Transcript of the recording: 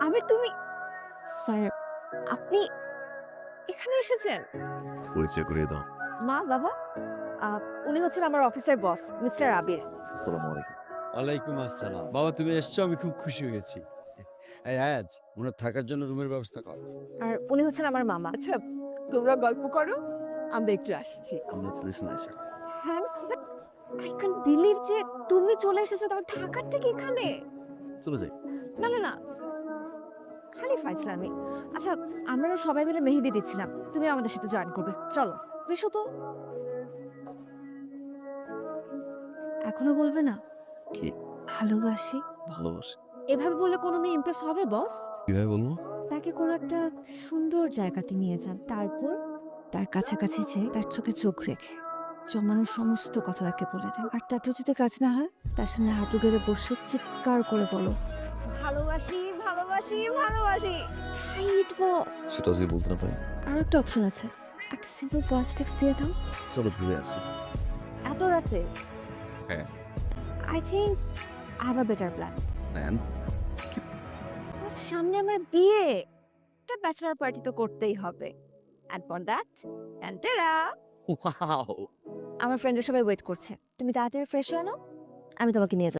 আমি তুমি স্যার আপনি এখানে এসেছেন? পরিচয় করিয়ে দাও। মা বাবা আহ, উনি হচ্ছেন আমার অফিসের বস মিস্টার আবির। আসসালামু আলাইকুম। ওয়ালাইকুম আসসালাম। বাবা তুমি এসছো আমি খুব খুশি হয়েছি। এই আজ ওনার থাকার জন্য রুমের ব্যবস্থা কর। আর উনি হচ্ছেন আমার মামা। আচ্ছা তোমরা গল্প করো আমরা একটু আসছি। Congratulation Ayesha thanks I can believe যে তুমি চলে এসেছ তাও ঢাকার থেকে এখানে? চলে যাই। না না না। খালি ফাইসলামি আচ্ছা আমরা না সবাই মিলে মেহেদি দিচ্ছিলাম। তুমি আমাদের সাথে জয়েন করবে। চলো। বেশ তো এখনও বলবে না? কি? ভালোবাসি। ভালোবাসি। এভাবে বললে কোনো মেয়ে ইমপ্রেস হবে বস কীভাবে বলব? তাকে কোনো একটা সুন্দর জায়গাতে নিয়ে যান। তারপর তার কাছাকাছি যেয়ে তার চোখে চোখ রেখে। জমানোর সমস্ত কথা তাকে বলে দেন আর তাতে যদি কাজ না হয় তার সামনে হাঁটু গেড়ে বসে চিৎকার করে বলো। ভালোবাসি ভালোবাসি ভালোবাসি। রাইট বস সেটা যদি বলতে না পারি? আর একটা অপশন আছে। একটা সিম্পল ভয়েস টেক্সট দিয়ে দাও। চলো ঘুরে আসি। এত রাতে? হ্যাঁ। I think I have a better plan plan সামনে আমার বিয়ে। একটা ব্যাচেলার পার্টি তো করতেই হবে। অ্যান্ড ফর দ্যাট এন্টারা ওয়াও আমার ফ্রেন্ডের সবাই ওয়েট করছে। তুমি তাড়াতাড়ি ফ্রেশ হয়ে নাও আমি তোমাকে নিয়ে যাব